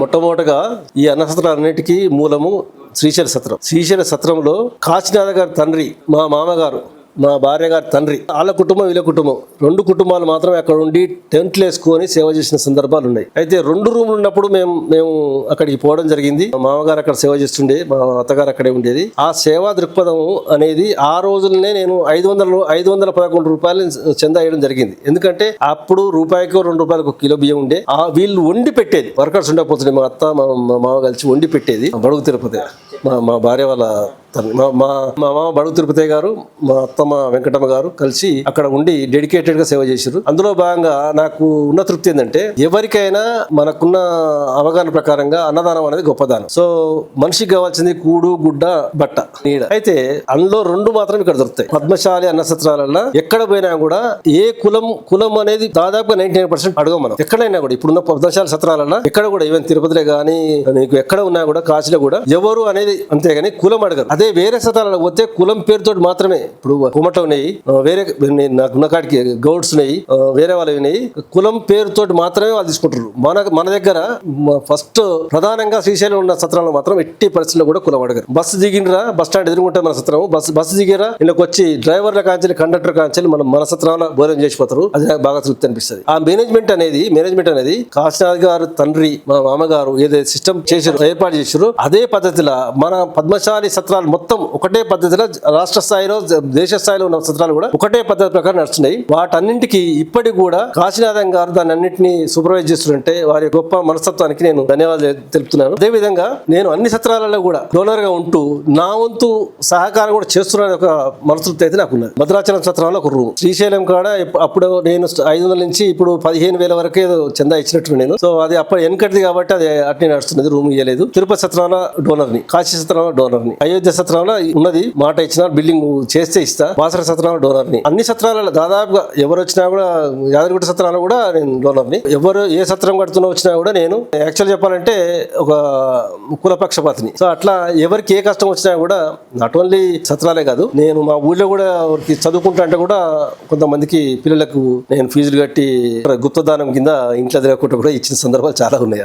మొట్టమొదటగా ఈ అన్నసత్రాలన్నిటికీ మూలము శ్రీశైల సత్రం. శ్రీశైల సత్రంలో కాశీనాథ గారి తండ్రి మా మామగారు మా భార్య గారి తండ్రి వాళ్ళ కుటుంబం వీళ్ళ కుటుంబం. రెండు కుటుంబాలు మాత్రమే అక్కడ ఉండి టెంట్లు వేసుకొని సేవ చేసిన సందర్భాలు ఉన్నాయి. అయితే రెండు రూములు ఉన్నప్పుడు మేము మేము అక్కడికి పోవడం జరిగింది. మా మామగారు అక్కడ సేవ చేస్తుండే మా అత్తగారు అక్కడే ఉండేది. ఆ సేవా దృక్పథం అనేది ఆ రోజులనే నేను ఐదు వందల ఐదు వందల పదకొండు రూపాయలు చందా వేయడం జరిగింది. ఎందుకంటే అప్పుడు రూపాయికి రెండు రూపాయలకు కిలో బియ్యం ఉండే. ఆ వీళ్ళు వండి పెట్టేది. వర్కర్స్ ఉండకపోతుండే. మా అత్త మా మామ కలిసి వండి పెట్టేది. బడుగు తిరుపతి మా మా భార్య వాళ్ళ మా మా మా మామ బడుగు తిరుపతి గారు మా అత్తమ్మ వెంకటమ్మ గారు కలిసి అక్కడ ఉండి డెడికేటెడ్గా సేవ చేశారు అందులో భాగంగా నాకు ఉన్న తృప్తి ఏంటంటే ఎవరికైనా మనకున్న అవగాహన ప్రకారంగా అన్నదానం అనేది గొప్పదానం. సో మనిషికి కావాల్సింది కూడు గుడ్డ బట్ట నీడ. అయితే అందులో రెండు మాత్రం ఇక్కడ దొరుకుతాయి. పద్మశాలి అన్న సత్రాలలో ఎక్కడ పోయినా కూడా ఏ కులం కులం అనేది దాదాపుగా నైన్టీ నైన్ పర్సెంట్ అడగం మనం. ఎక్కడైనా కూడా ఇప్పుడున్న పద్మశాలి సత్రాలలో ఎక్కడ కూడా ఈవెన్ తిరుపతిలో కానీ నీకు ఎక్కడ ఉన్నా కూడా కాశీలో కూడా ఎవరు అనేది అంతేగాని కులం అడగరు. అదే వేరే సత్రాలలో పోతే కులం పేరుతో మాత్రమే ఇప్పుడు కుమట ఉన్నాయి వేరే నేను నాకు కాడికి గౌడ్స్ ఉన్నాయి వేరే వాళ్ళు ఉన్నాయి. కులం పేరుతో మాత్రమే వాళ్ళు తీసుకుంటారు మన మన దగ్గర ఫస్ట్ ప్రధానంగా శ్రీశైలం ఉన్న సత్రాలు మాత్రం ఎట్టి పరిస్థితుల్లో కూడా కులం అడగరు. బస్సు దిగినరా బస్ స్టాండ్ ఎదురుకుంటే మన సత్రం. బస్సు బస్సు దిగిరా ఇళ్ళకి వచ్చి డ్రైవర్ల కాంచెలు కండక్టర్ కాంచెలు మనం మన సత్రంలో భోజనం చేసిపోతారు. అది నాకు బాగా తృప్తి అనిపిస్తుంది ఆ మేనేజ్మెంట్ అనేది మేనేజ్మెంట్ అనేది కాశీనాథ్ గారు తండ్రి మా మామగారు ఏదైతే సిస్టమ్ చేసారు ఏర్పాటు చేసారు అదే పద్ధతిలో మన పద్మశాలి సత్రాలు మొత్తం ఒకటే పద్ధతిలో రాష్ట్ర స్థాయిలో దేశ స్థాయిలో ఉన్న సత్రాలు కూడా ఒకటే పద్ధతి ప్రకారం నడుస్తున్నాయి. వాటన్నింటికి ఇప్పటికి కూడా కాశీనాథం గారు దాన్ని అన్నింటినీ సూపర్వైజ్ చేస్తుంటే వారి గొప్ప మనస్తత్వానికి నేను ధన్యవాదాలు తెలుపుతున్నాను. అదే విధంగా నేను అన్ని సత్రాలలో కూడా డోనర్గా ఉంటూ నా వంతు సహకారం కూడా చేస్తున్నాను ఒక మనస్తృప్తి అయితే నాకు ఉన్నది. భద్రాచలం సత్రంలో ఒక రూమ్ శ్రీశైలం కాడ అప్పుడు నేను ఐదు వందల నుంచి ఇప్పుడు పదిహేను వేల వరకు ఏదో చందా ఇచ్చినట్టు నేను. సో అది అప్పుడు వెనకటిది కాబట్టి అది అట్నే నడుస్తున్నది రూమ్ ఇవ్వలేదు తిరుపతి సత్రంలో డోనర్ని కాశీ సత్రంలో డోనర్ని అయోధ్య సత్రంలో ఉన్నది మాట ఇచ్చిన బిల్డింగ్ చేస్తే ఇస్తా. వాసర సత్రాల డోనర్ని. అన్ని సత్రాలలో దాదాపుగా ఎవరు వచ్చినా కూడా యాదగిరి సత్రాలు కూడా నేను డోనర్ని. ఎవరు ఏ సత్రం కడుతున్నా వచ్చినా కూడా నేను యాక్చువల్ చెప్పాలంటే ఒక కులపక్షపాతిని. సో అట్లా ఎవరికి ఏ కష్టం వచ్చినా కూడా నాట్ ఓన్లీ సత్రాలే కాదు నేను మా ఊళ్ళో కూడా ఎవరికి చదువుకుంటా అంటే కూడా కొంతమందికి పిల్లలకు నేను ఫీజులు కట్టి గుప్తదానం కింద ఇంట్లో తిరగకుండా కూడా ఇచ్చిన సందర్భాలు చాలా ఉన్నాయి.